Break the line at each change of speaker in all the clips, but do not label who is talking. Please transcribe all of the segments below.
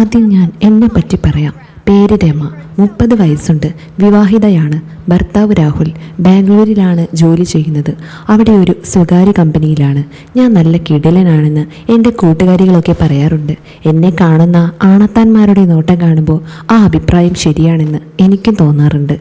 ആദ്യം ഞാൻ എന്നെ പറ്റി പറയാം. പേര് രമ. മുപ്പത് വയസ്സുണ്ട്. വിവാഹിതയാണ്. ഭർത്താവ് രാഹുൽ. ബാംഗ്ലൂരിലാണ് ജോലി ചെയ്യുന്നത്. അവിടെ ഒരു സ്വകാര്യ കമ്പനിയിലാണ്. ഞാൻ നല്ല കിടിലനാണെന്ന് എന്റെ കൂട്ടുകാരികളൊക്കെ പറയാറുണ്ട്. എന്നെ കാണുന്ന ആണത്താന്മാരുടെ നോട്ടം കാണുമ്പോൾ ആ അഭിപ്രായം ശരിയാണെന്ന് എനിക്കും തോന്നാറുണ്ട്.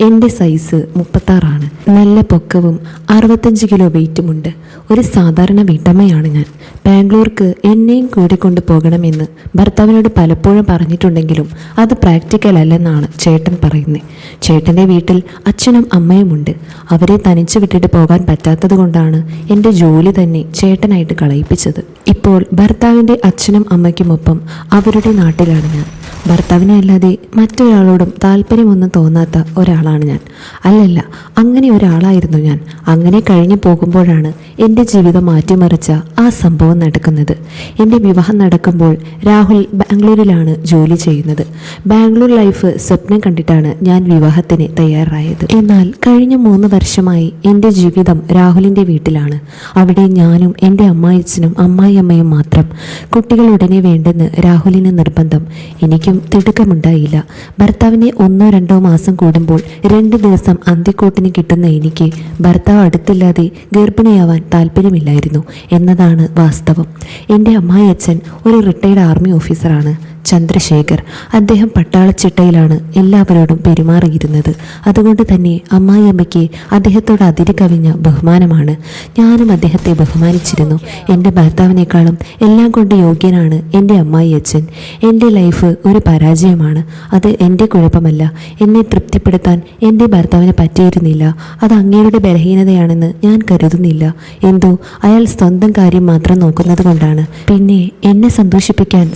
എന്റെ സൈസ് മുപ്പത്താറാണ്. നല്ല പൊക്കവും അറുപത്തഞ്ച് കിലോ വെയിറ്റുമുണ്ട് ഒരു സാധാരണ വീട്ടമ്മയാണ് ഞാൻ. ബാംഗ്ലൂർക്ക് എന്നെയും കൂടിക്കൊണ്ട് പോകണമെന്ന് ഭർത്താവിനോട് പലപ്പോഴും പറഞ്ഞിട്ടുണ്ടെങ്കിലും അത് പ്രാക്ടിക്കൽ അല്ലെന്നാണ് ചേട്ടൻ പറയുന്നത് ചേട്ടന്റെ വീട്ടിൽ അച്ഛനും അമ്മയുമുണ്ട് അവരെ തനിച്ച് വിട്ടിട്ട് പോകാൻ പറ്റാത്തത് കൊണ്ടാണ് എന്റെ ജോലി തന്നെ ചേട്ടനായിട്ട് കളയിപ്പിച്ചത്. ഇപ്പോൾ ഭർത്താവിന്റെ അച്ഛനും അമ്മയ്ക്കുമൊപ്പം അവരുടെ നാട്ടിലാണ് ഞാൻ. ഭർത്താവിനെ അല്ലാതെ മറ്റൊരാളോടും താല്പര്യമൊന്നും തോന്നാത്ത ഒരാളാണ് ഞാൻ. അല്ലല്ല അങ്ങനെ ഒരാളായിരുന്നു ഞാൻ. അങ്ങനെ കഴിഞ്ഞു പോകുമ്പോഴാണ് എന്റെ ജീവിതം മാറ്റിമറിച്ച ആ സംഭവം നടക്കുന്നത്. എന്റെ വിവാഹം നടക്കുമ്പോൾ രാഹുൽ ബാംഗ്ലൂരിലാണ് ജോലി ചെയ്യുന്നത്. ബാംഗ്ലൂർ ലൈഫ് സ്വപ്നം കണ്ടിട്ടാണ് ഞാൻ വിവാഹത്തിന് തയ്യാറായത്. എന്നാൽ കഴിഞ്ഞ മൂന്ന് വർഷമായി എന്റെ ജീവിതം രാഹുലിന്റെ വീട്ടിലാണ്. അവിടെ ഞാനും എന്റെ അമ്മായച്ചനും അമ്മായിയമ്മയും മാത്രം കുട്ടികൾ ഉടനെ വേണ്ടെന്ന് രാഹുലിന് നിർബന്ധം. എനിക്കും തിടുക്കമുണ്ടായില്ല. ഭർത്താവിനെ ഒന്നോ രണ്ടോ മാസം കൂടുമ്പോൾ രണ്ട് ദിവസം അന്ത്യക്കൂട്ടിന് കിട്ടുന്ന എനിക്ക് ഭർത്താവ് അടുത്തില്ലാതെ ഗർഭിണിയാവാൻ താല്പര്യമില്ലായിരുന്നു എന്നതാണ് വാസ്തവം. എന്റെ അമ്മായിയച്ഛൻ ഒരു റിട്ടയർഡ് ആർമി ഓഫീസറാണ് ചന്ദ്രശേഖർ. അദ്ദേഹം പട്ടാളച്ചിട്ടയിലാണ് എല്ലാവരോടും പെരുമാറിയിരുന്നത്. അതുകൊണ്ട് തന്നെ അമ്മായിയമ്മയ്ക്ക് അദ്ദേഹത്തോട് അതിര് കവിഞ്ഞ ബഹുമാനമാണ്. ഞാനും അദ്ദേഹത്തെ ബഹുമാനിച്ചിരുന്നു. എന്റെ ഭർത്താവിനേക്കാളും എല്ലാം കൊണ്ട് യോഗ്യനാണ് എന്റെ അമ്മായി അച്ഛൻ എന്റെ ലൈഫ് ഒരു പരാജയമാണ്. അത് എന്റെ കുഴപ്പമല്ല. എന്നെ തൃപ്തിപ്പെടുത്താൻ എന്റെ ഭർത്താവിന് പറ്റിയിരുന്നില്ല. അത് അങ്ങേരുടെ ബലഹീനതയാണെന്ന് ഞാൻ കരുതുന്നില്ല. എന്തോ? അയാൾ സ്വന്തം കാര്യം മാത്രം നോക്കുന്നത് കൊണ്ടാണ് പിന്നെ എന്നെ സന്തോഷിപ്പിക്കാൻ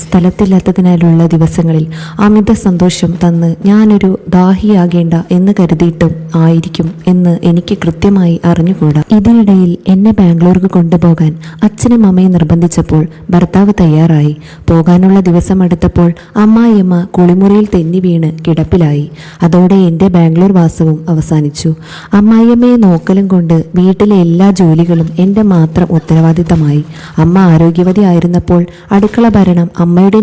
സ്ഥലത്തില്ലാത്തതിനാലുള്ള ദിവസങ്ങളിൽ അമിത സന്തോഷം തന്ന് ഞാനൊരു ദാഹിയാകേണ്ട എന്ന് കരുതിയിട്ടും ആയിരിക്കും എന്ന് എനിക്ക് കൃത്യമായി അറിഞ്ഞുകൂടാ. ഇതിനിടയിൽ എന്നെ ബാംഗ്ലൂർക്ക് കൊണ്ടുപോകാൻ അച്ഛനും അമ്മയും നിർബന്ധിച്ചപ്പോൾ ഭർത്താവ് തയ്യാറായി. പോകാനുള്ള ദിവസം അടുത്തപ്പോൾ അമ്മായിയമ്മ കുളിമുറിയിൽ തെന്നി വീണ് കിടപ്പിലായി. അതോടെ എന്റെ ബാംഗ്ലൂർ വാസവും അവസാനിച്ചു. അമ്മായിയമ്മയെ നോക്കലും കൊണ്ട് വീട്ടിലെ എല്ലാ ജോലികളും എന്റെ മാത്രം ഉത്തരവാദിത്തമായി. അമ്മ ആരോഗ്യവതി ആയിരുന്നപ്പോൾ അടുക്കള ഭരണം അമ്മയുടെ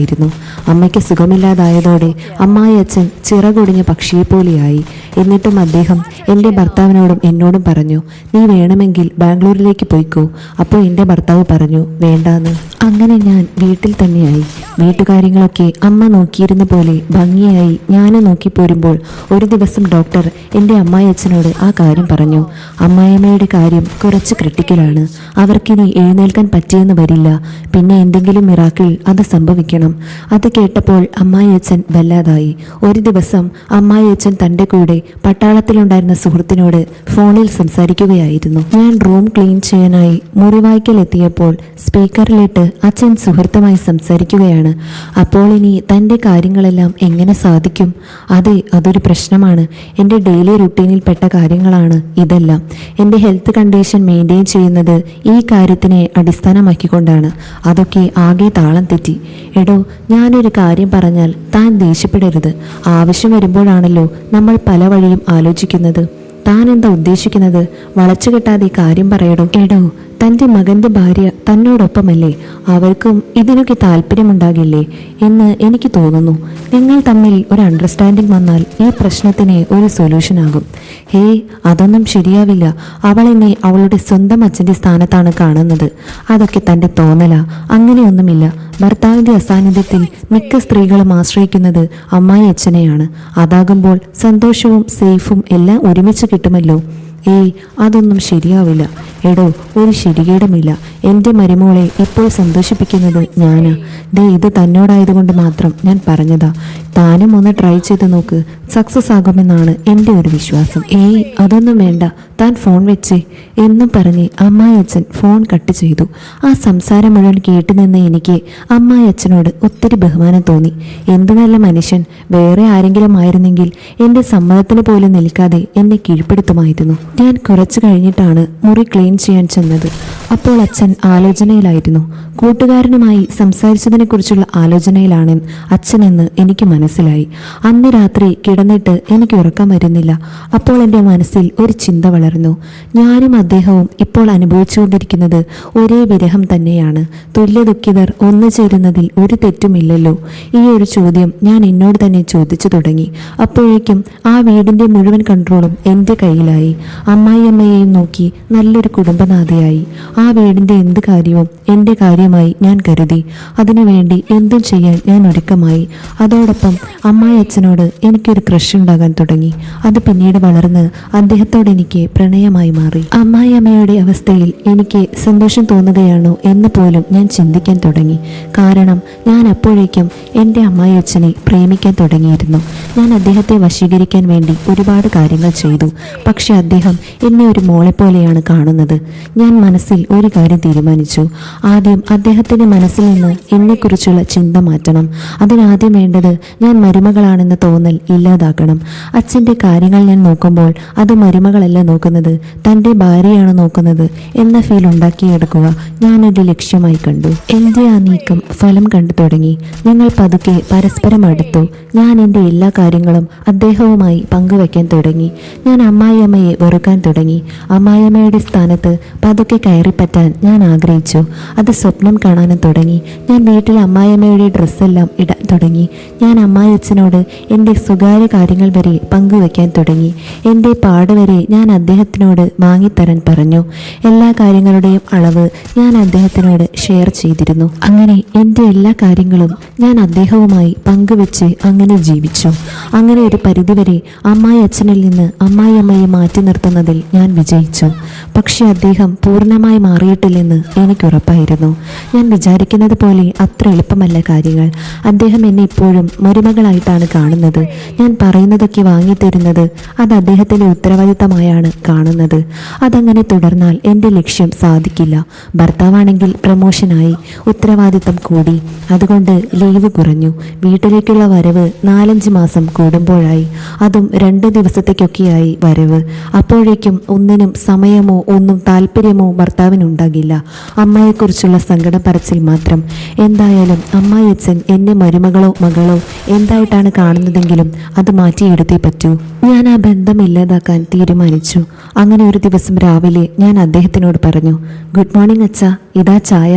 നിയന്ത്രണത്തിലായിരുന്നു അമ്മയ്ക്ക് സുഖമില്ലാതായതോടെ അമ്മായി അച്ഛൻ ചിറകൊടിഞ്ഞ പക്ഷിയെപ്പോലെയായി. എന്നിട്ടും അദ്ദേഹം എന്റെ ഭർത്താവിനോടും എന്നോടും പറഞ്ഞു നീ വേണമെങ്കിൽ ബാംഗ്ലൂരിലേക്ക് പോയിക്കോ. അപ്പോൾ എന്റെ ഭർത്താവ് പറഞ്ഞു വേണ്ടാന്ന്. അങ്ങനെ ഞാൻ വീട്ടിൽ തന്നെയായി. വീട്ടുകാര്യങ്ങളൊക്കെ അമ്മ നോക്കിയിരുന്ന പോലെ ഭംഗിയായി ഞാൻ നോക്കിപ്പോരുമ്പോൾ ഒരു ദിവസം ഡോക്ടർ എന്റെ അമ്മായി അച്ഛനോട് ആ കാര്യം പറഞ്ഞു. അമ്മായിയമ്മയുടെ കാര്യം കുറച്ച് ക്രിട്ടിക്കലാണ്. അവർക്കിനി എഴുന്നേൽക്കാൻ പറ്റിയെന്ന് വരില്ല. പിന്നെ എന്തെങ്കിലും മിറാക്കിൾ അത് സംഭവിക്കണം. അത് കേട്ടപ്പോൾ അമ്മായിയച്ഛൻ വല്ലാതായി. ഒരു ദിവസം അമ്മായിയച്ഛൻ തന്റെ കൂടെ പട്ടാളത്തിലുണ്ടായിരുന്ന സുഹൃത്തിനോട് ഫോണിൽ സംസാരിക്കുകയായിരുന്നു. ഞാൻ റൂം ക്ലീൻ ചെയ്യാനായി മുറിവായ്ക്കൽ എത്തിയപ്പോൾ സ്പീക്കറിലിട്ട് അച്ഛൻ സുഹൃത്തുമായി സംസാരിക്കുകയാണ്. അപ്പോൾ ഇനി തന്റെ കാര്യങ്ങളെല്ലാം എങ്ങനെ സാധിക്കും? അതെ അതൊരു പ്രശ്നമാണ്. എന്റെ ഡെയിലി റുട്ടീനിൽ പെട്ട കാര്യങ്ങളാണ് ഇതെല്ലാം. എന്റെ ഹെൽത്ത് കണ്ടീഷൻ മെയിന്റെയിൻ ചെയ്യുന്നത് ഈ കാര്യത്തിനെ അടിസ്ഥാനമാക്കിക്കൊണ്ടാണ്. അതൊക്കെ ആകെ താളം തെറ്റി. ഞാനൊരു കാര്യം പറഞ്ഞാൽ താൻ ദേഷ്യപ്പെടരുത്. ആവശ്യം വരുമ്പോഴാണല്ലോ നമ്മൾ പല വഴിയും ആലോചിക്കുന്നത്. താൻ എന്താ ഉദ്ദേശിക്കുന്നത്? വളച്ചു കെട്ടാതെ കാര്യം പറയടോ. എടോ തന്റെ മകന്റെ ഭാര്യ തന്നോടൊപ്പമല്ലേ? അവർക്കും ഇതിനൊക്കെ താല്പര്യമുണ്ടാകില്ലേ എന്ന് എനിക്ക് തോന്നുന്നു. നിങ്ങൾ തമ്മിൽ ഒരു അണ്ടർസ്റ്റാൻഡിംഗ് വന്നാൽ ഈ പ്രശ്നത്തിന് ഒരു സൊല്യൂഷൻ ആകും. ഹേ അതൊന്നും ശരിയാവില്ല. അവൾ എന്നെ അവളുടെ സ്വന്തം അച്ഛന്റെ സ്ഥാനത്താണ് കാണുന്നത്. അതൊക്കെ തന്റെ തോന്നല. അങ്ങനെയൊന്നുമില്ല. ഭർത്താവിന്റെ അസാന്നിധ്യത്തിൽ മിക്ക സ്ത്രീകളും ആശ്രയിക്കുന്നത് അമ്മായി അച്ഛനെയാണ്. അതാകുമ്പോൾ സന്തോഷവും സേഫും എല്ലാം ഒരുമിച്ച് കിട്ടുമല്ലോ. ഏയ് അതൊന്നും ശരിയാവില്ല. എടോ ഒരു ശരികേടുമില്ല. എന്റെ മരുമോളെ ഇപ്പോൾ സന്തോഷിപ്പിക്കുന്നത് ഞാനാ. ദേ ഇത് തന്നോടായതുകൊണ്ട് മാത്രം ഞാൻ പറഞ്ഞതാ. താനും ഒന്ന് ട്രൈ ചെയ്ത് നോക്ക്. സക്സസ് ആകുമെന്നാണ് എന്റെ ഒരു വിശ്വാസം. ഏയ് അതൊന്നും വേണ്ട. താൻ ഫോൺ വെച്ചേ. എന്നും പറഞ്ഞ് അമ്മായച്ചൻ ഫോൺ കട്ട് ചെയ്തു. ആ സംസാരം മുഴുവൻ കേട്ടു നിന്ന് എനിക്ക് അമ്മായച്ചനോട് ഒത്തിരി ബഹുമാനം തോന്നി. എന്തു നല്ല മനുഷ്യൻ. വേറെ ആരെങ്കിലും ആയിരുന്നെങ്കിൽ എന്റെ സമ്മതത്തിന് പോലും നിൽക്കാതെ എന്നെ കീഴ്പ്പെടുത്തുമായിരുന്നു. ഞാൻ കുറച്ച് കഴിഞ്ഞിട്ടാണ് മുറി ക്ലീൻ ചെയ്യാൻ ചെന്നത്. അപ്പോൾ അച്ഛൻ ആലോചനയിലായിരുന്നു. കൂട്ടുകാരനുമായി സംസാരിച്ചതിനെക്കുറിച്ചുള്ള ആലോചനയിലാണ് അച്ഛനെന്ന് എനിക്ക് മനസ്സിലായി. അന്ന് രാത്രി കിടന്നിട്ട് എനിക്ക് ഉറക്കം വരുന്നില്ല. അപ്പോൾ എന്റെ മനസ്സിൽ ഒരു ചിന്ത വളർന്നു. ഞാനും അദ്ദേഹവും ഇപ്പോൾ അനുഭവിച്ചുകൊണ്ടിരിക്കുന്നത് ഒരേ വിരഹം തന്നെയാണ്. തുല്യ ദുഃഖിതർ ഒന്നു ചേരുന്നതിൽ ഒരു തെറ്റുമില്ലല്ലോ. ഈ ഒരു ചോദ്യം ഞാൻ എന്നോട് തന്നെ ചോദിച്ചു തുടങ്ങി. അപ്പോഴേക്കും ആ വീടിന്റെ മുഴുവൻ കൺട്രോളും എന്റെ കയ്യിലായി. അമ്മായിയമ്മയെയും നോക്കി നല്ലൊരു കുടുംബനാഥയായി. ആ വീടിന്റെ എന്ത് കാര്യവും എന്റെ കാര്യമായി ഞാൻ കരുതി. അതിനുവേണ്ടി എന്തും ചെയ്യാൻ ഞാൻ ഒരുക്കമായി. അതോടൊപ്പം അമ്മായി അച്ഛനോട് എനിക്കൊരു ക്രഷ് ഉണ്ടാകാൻ തുടങ്ങി. അത് പിന്നീട് വളർന്ന് അദ്ദേഹത്തോട് എനിക്ക് പ്രണയമായി മാറി. അമ്മായി അമ്മയുടെ അവസ്ഥയിൽ എനിക്ക് സന്തോഷം തോന്നുകയാണോ എന്ന് പോലും ഞാൻ ചിന്തിക്കാൻ തുടങ്ങി. കാരണം ഞാൻ അപ്പോഴേക്കും എന്റെ അമ്മായി അച്ഛനെ പ്രേമിക്കാൻ തുടങ്ങിയിരുന്നു. ഞാൻ അദ്ദേഹത്തെ വശീകരിക്കാൻ വേണ്ടി ഒരുപാട് കാര്യങ്ങൾ ചെയ്തു. പക്ഷെ അദ്ദേഹം എന്നെ ഒരു മോളെ പോലെയാണ് കാണുന്നത്. ഞാൻ മനസ്സിൽ ഒരു കാര്യം തീരുമാനിച്ചു. ആദ്യം അദ്ദേഹത്തിന്റെ മനസ്സിൽ നിന്ന് എന്നെക്കുറിച്ചുള്ള ചിന്ത മാറ്റണം. അതിനാദ്യം വേണ്ടത് ഞാൻ മരുമകളാണെന്ന തോന്നൽ ഇല്ലാതാക്കണം. അച്ഛന്റെ കാര്യങ്ങൾ ഞാൻ നോക്കുമ്പോൾ അത് മരുമകളല്ല നോക്കുന്നത് തന്റെ ഭാര്യയാണ് നോക്കുന്നത് എന്ന ഫീൽ ഉണ്ടാക്കിയെടുക്കുക ഞാനൊരു ലക്ഷ്യമായി കണ്ടു. എന്റെ ആ നീക്കം ഫലം കണ്ടു തുടങ്ങി. ഞങ്ങൾ പതുക്കെ പരസ്പരം അടുത്തു. ഞാൻ എന്റെ എല്ലാ കാര്യങ്ങളും അദ്ദേഹവുമായി പങ്കുവെക്കാൻ തുടങ്ങി. ഞാൻ അമ്മായിയമ്മയെ വെറുക്കാൻ തുടങ്ങി. അമ്മായിയമ്മയുടെ സ്ഥാനത്ത് പതുക്കെ കയറിപ്പറ്റാൻ ഞാൻ ആഗ്രഹിച്ചു. അത് സ്വപ്നം കാണാനും തുടങ്ങി. ഞാൻ വീട്ടിൽ അമ്മായിയമ്മയുടെ ഡ്രസ്സെല്ലാം ഇടാൻ തുടങ്ങി. ഞാൻ അമ്മായിയച്ഛനോട് എന്റെ സ്വകാര്യ കാര്യങ്ങൾ വരെ പങ്കുവെക്കാൻ തുടങ്ങി. എന്റെ പാട് വരെ ഞാൻ അദ്ദേഹത്തിനോട് വാങ്ങിത്തരാൻ പറഞ്ഞു. എല്ലാ കാര്യങ്ങളുടെയും അളവ് ഞാൻ അദ്ദേഹത്തിനോട് ഷെയർ ചെയ്തിരുന്നു. അങ്ങനെ എന്റെ എല്ലാ കാര്യങ്ങളും ഞാൻ അദ്ദേഹവുമായി പങ്കുവെച്ച് അങ്ങനെ ജീവിച്ചു. അങ്ങനെ ഒരു പരിധിവരെ അമ്മായി അച്ഛനിൽ നിന്ന് അമ്മായി അമ്മയെ മാറ്റി നിർത്തുന്നതിൽ ഞാൻ വിജയിച്ചു. പക്ഷെ അദ്ദേഹം പൂർണമായി മാറിയിട്ടില്ലെന്ന് എനിക്ക് ഉറപ്പായിരുന്നു ഞാൻ വിചാരിക്കുന്നത് പോലെ അത്ര എളുപ്പമല്ല കാര്യങ്ങൾ. അദ്ദേഹം എന്നെ ഇപ്പോഴും മരുമകളായിട്ടാണ് കാണുന്നത്. ഞാൻ പറയുന്നതൊക്കെ വാങ്ങിത്തരുന്നത് അത് അദ്ദേഹത്തിന്റെ ഉത്തരവാദിത്തമായാണ് കാണുന്നത്. അതങ്ങനെ തുടർന്നാൽ എന്റെ ലക്ഷ്യം സാധിക്കില്ല. ഭർത്താവാണെങ്കിൽ പ്രമോഷനായി ഉത്തരവാദിത്തം കൂടി. അതുകൊണ്ട് ലീവ് കുറഞ്ഞു. വീട്ടിലേക്കുള്ള വരവ് നാലഞ്ച് മാസം കൂടുമ്പോഴായി. അതും രണ്ട് ദിവസത്തേക്കൊക്കെയായി വരവ്. അപ്പോഴേക്കും ഒന്നിനും സമയമോ ഒന്നും താല്പര്യമോ ഭർത്താവിനുണ്ടാകില്ല അമ്മയെക്കുറിച്ചുള്ള സങ്കടം പറച്ചിൽ മാത്രം. എന്തായാലും അമ്മായിയച്ഛൻ എന്നെ മരുമകളോ മകളോ എന്തായിട്ടാണ് കാണുന്നതെങ്കിലും അത് മാറ്റിയെടുത്തേ പറ്റൂ. ഞാൻ ആ ബന്ധം ഇല്ലാതാക്കാൻ തീരുമാനിച്ചു. അങ്ങനെ ഒരു ദിവസം രാവിലെ ഞാൻ അദ്ദേഹത്തിനോട് പറഞ്ഞു ഗുഡ് മോർണിംഗ് അച്ഛ ഇതാ ചായ.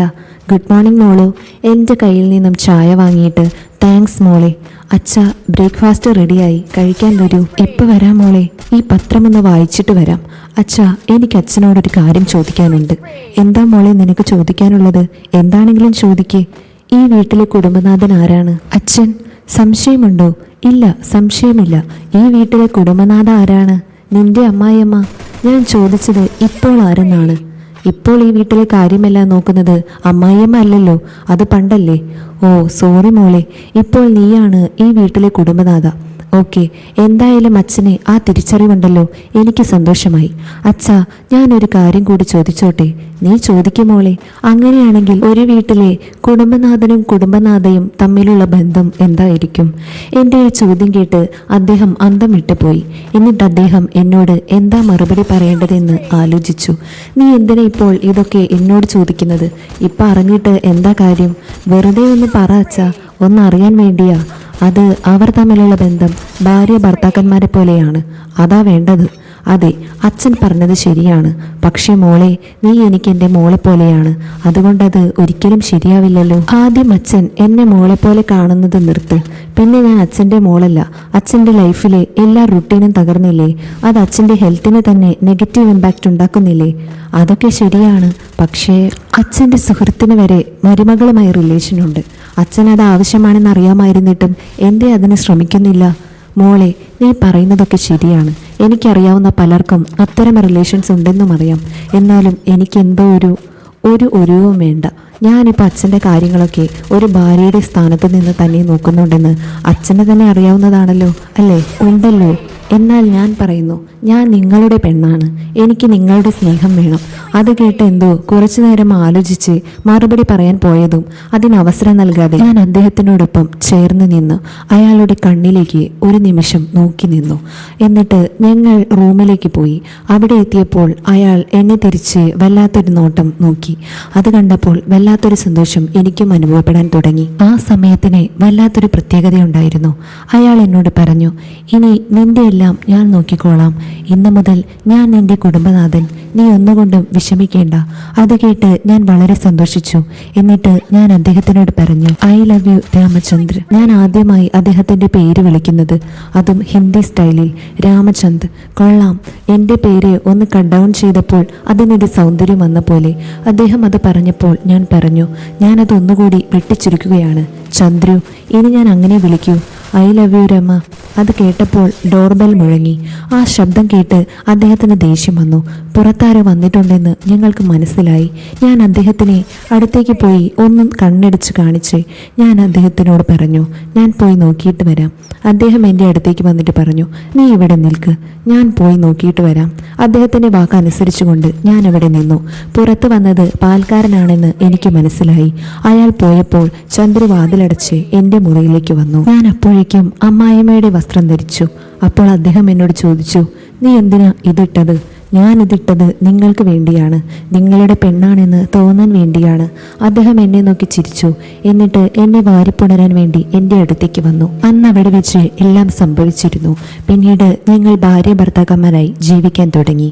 ഗുഡ് മോർണിംഗ് മോളു. എന്റെ കയ്യിൽ നിന്നും ചായ വാങ്ങിയിട്ട് താങ്ക്സ് മോളെ. അച്ഛ ബ്രേക്ക്ഫാസ്റ്റ് റെഡിയായി. കഴിക്കാൻ വരൂ. ഇപ്പൊ വരാം മോളെ. ഈ പത്രം ഒന്ന് വായിച്ചിട്ട് വരാം. അച്ഛ എനിക്ക് അച്ഛനോടൊരു കാര്യം ചോദിക്കാനുണ്ട്. എന്താ മോളെ നിനക്ക് ചോദിക്കാനുള്ളത്? എന്താണെങ്കിലും ചോദിക്കേ. ഈ വീട്ടിലെ കുടുംബനാഥൻ ആരാണ്? അച്ഛൻ സംശയമുണ്ടോ? ഇല്ല സംശയമില്ല. ഈ വീട്ടിലെ കുടുംബനാഥ ആരാണ്? നിന്റെ അമ്മായിയമ്മ. ഞാൻ ചോദിച്ചത് ഇപ്പോൾ ആരെന്നാണ്. ഇപ്പോൾ ഈ വീട്ടിലെ കാര്യമെല്ലാം നോക്കുന്നത് അമ്മായിയമ്മ അല്ലല്ലോ അത് പണ്ടല്ലേ. ഓ സോറി മോളെ. ഇപ്പോൾ നീയാണ് ഈ വീട്ടിലെ കുടുംബനാഥ. ഓക്കെ എന്തായാലും അച്ഛനെ ആ തിരിച്ചറിവുണ്ടല്ലോ. എനിക്ക് സന്തോഷമായി. അച്ഛാ ഞാനൊരു കാര്യം കൂടി ചോദിച്ചോട്ടെ? നീ ചോദിക്കുമോളെ അങ്ങനെയാണെങ്കിൽ ഒരു വീട്ടിലെ കുടുംബനാഥനും കുടുംബനാഥയും തമ്മിലുള്ള ബന്ധം എന്തായിരിക്കും? എന്റെ ഈ ചോദ്യം കേട്ട് അദ്ദേഹം അന്തം വിട്ടുപോയി എന്നിട്ട് അദ്ദേഹം എന്നോട് എന്താ മറുപടി പറയേണ്ടതെന്ന് ആലോചിച്ചു. നീ എന്തിനാ ഇപ്പോൾ ഇതൊക്കെ എന്നോട് ചോദിക്കുന്നത്? ഇപ്പം അറിഞ്ഞിട്ട് എന്താ കാര്യം? വെറുതെ ഒന്ന് പറ അച്ഛാ. ഒന്നറിയാൻ വേണ്ടിയാ. അത് അവർ തമ്മിലുള്ള ബന്ധം ഭാര്യ ഭർത്താക്കന്മാരെ പോലെയാണ്. അതാ വേണ്ടത്. അതെ അച്ഛൻ പറഞ്ഞത് ശരിയാണ്. പക്ഷേ മോളെ നീ എനിക്ക് എന്റെ മോളെ പോലെയാണ്. അതുകൊണ്ടത് ഒരിക്കലും ശരിയാവില്ലല്ലോ. ആദ്യം അച്ഛൻ എന്നെ മോളെ പോലെ കാണുന്നത് നിർത്ത്. പിന്നെ ഞാൻ അച്ഛന്റെ മോളല്ല. അച്ഛന്റെ ലൈഫിലെ എല്ലാ റുട്ടീനും തകർന്നില്ലേ? അത് അച്ഛന്റെ ഹെൽത്തിന് തന്നെ നെഗറ്റീവ് ഇമ്പാക്റ്റ് ഉണ്ടാക്കുന്നില്ലേ? അതൊക്കെ ശരിയാണ്. പക്ഷേ അച്ഛന്റെ സുഹൃത്തിന് വരെ മരുമകളുമായി റിലേഷനുണ്ട് അച്ഛൻ അത് ആവശ്യമാണെന്ന് അറിയാമായിരുന്നിട്ടും എന്തേ അതിന് ശ്രമിക്കുന്നില്ല? മോളെ നീ പറയുന്നതൊക്കെ ശരിയാണ്. എനിക്കറിയാവുന്ന പലർക്കും അത്തരം റിലേഷൻസ് ഉണ്ടെന്നും അറിയാം. എന്നാലും എനിക്കെന്തോ ഒരു ഒരു ഒരുവും വേണ്ട. ഞാനിപ്പോൾ അച്ഛന്റെ കാര്യങ്ങളൊക്കെ ഒരു ഭാര്യയുടെ സ്ഥാനത്ത് നിന്ന് തന്നെ നോക്കുന്നുണ്ടെന്ന് അച്ഛനെ തന്നെ അറിയാവുന്നതാണല്ലോ അല്ലേ? ഉണ്ടല്ലോ. എന്നാൽ ഞാൻ പറയുന്നു ഞാൻ നിങ്ങളുടെ പെണ്ണാണ്. എനിക്ക് നിങ്ങളുടെ സ്നേഹം വേണം. അത് കേട്ട് എന്തോ കുറച്ചു നേരം ആലോചിച്ച് മറുപടി പറയാൻ പോയതും അതിന് അവസരം നൽകാതെ ഞാൻ അദ്ദേഹത്തിനോടൊപ്പം ചേർന്ന് നിന്ന്. അയാളുടെ കണ്ണിലേക്ക് ഒരു നിമിഷം നോക്കി നിന്നു. എന്നിട്ട് ഞങ്ങൾ റൂമിലേക്ക് പോയി. അവിടെ എത്തിയപ്പോൾ അയാൾ എന്നെ തിരിച്ച് വല്ലാത്തൊരു നോട്ടം നോക്കി. അത് കണ്ടപ്പോൾ വല്ലാത്തൊരു സന്തോഷം എനിക്കും അനുഭവപ്പെടാൻ തുടങ്ങി. ആ സമയത്തിന് വല്ലാത്തൊരു പ്രത്യേകതയുണ്ടായിരുന്നു. അയാൾ എന്നോട് പറഞ്ഞു ഇനി നിന്റെ ഞാൻ നോക്കിക്കോളാം. ഇന്നു മുതൽ ഞാൻ നിന്റെ കുടുംബനാഥൻ. നീ ഒന്നുകൊണ്ടും വിഷമിക്കേണ്ട. അത് കേട്ട് ഞാൻ വളരെ സന്തോഷിച്ചു. എന്നിട്ട് ഞാൻ അദ്ദേഹത്തിനോട് പറഞ്ഞു ഐ ലവ് യു രാമചന്ദ്ര ഞാൻ ആദ്യമായി അദ്ദേഹത്തിന്റെ പേര് വിളിക്കുന്നത്. അതും ഹിന്ദി സ്റ്റൈലിൽ. രാമചന്ദ് കൊള്ളാം. എന്റെ പേര് ഒന്ന് കട്ട് ഡൗൺ ചെയ്തപ്പോൾ അതിനൊരു സൗന്ദര്യം വന്ന പോലെ. അദ്ദേഹം അത് പറഞ്ഞപ്പോൾ ഞാൻ പറഞ്ഞു ഞാനത് ഒന്നുകൂടി വെട്ടിച്ചുരുക്കുകയാണ്. ചന്ദ്രു ഇനി ഞാൻ അങ്ങനെ വിളിക്കൂ. I love you Rama. അത് കേട്ടപ്പോൾ ഡോർബെൽ മുഴങ്ങി. ആ ശബ്ദം കേട്ട് അദ്ദേഹത്തിന് ദേഷ്യം വന്നു. പുറത്താരോ വന്നിട്ടുണ്ടെന്ന് ഞങ്ങൾക്ക് മനസ്സിലായി. ഞാൻ അദ്ദേഹത്തിനെ അടുത്തേക്ക് പോയി ഒന്നും കണ്ണടിച്ച് കാണിച്ച് ഞാൻ അദ്ദേഹത്തിനോട് പറഞ്ഞു ഞാൻ പോയി നോക്കിയിട്ട് വരാം. അദ്ദേഹം എന്റെ അടുത്തേക്ക് വന്നിട്ട് പറഞ്ഞു നീ ഇവിടെ നിൽക്ക്. ഞാൻ പോയി നോക്കിയിട്ട് വരാം. അദ്ദേഹത്തിന്റെ വാക്ക് അനുസരിച്ചുകൊണ്ട് ഞാൻ അവിടെ നിന്നു. പുറത്തു വന്നത് പാൽക്കാരനാണെന്ന് എനിക്ക് മനസ്സിലായി. അയാൾ പോയപ്പോൾ ചന്ദ്രു വാതിലടച്ച് എന്റെ മുറിയിലേക്ക് വന്നു. ഞാൻ അപ്പോഴേക്കും അമ്മായിമ്മയുടെ വസ്ത്രം ധരിച്ചു. അപ്പോൾ അദ്ദേഹം എന്നോട് ചോദിച്ചു നീ എന്തിനാ ഇതിട്ടത്? ഞാൻ ഇതിട്ടത് നിങ്ങൾക്ക് വേണ്ടിയാണ്. നിങ്ങളുടെ പെണ്ണാണെന്ന് തോന്നാൻ വേണ്ടിയാണ്. അദ്ദേഹം എന്നെ നോക്കി ചിരിച്ചു. എന്നിട്ട് എന്നെ വാരിപ്പുണരാൻ വേണ്ടി എന്റെ അടുത്തേക്ക് വന്നു. അന്ന് അവിടെ വെച്ച് എല്ലാം സംഭവിച്ചിരുന്നു. പിന്നീട് ഞങ്ങൾ ഭാര്യ ഭർത്താക്കന്മാരായി ജീവിക്കാൻ തുടങ്ങി.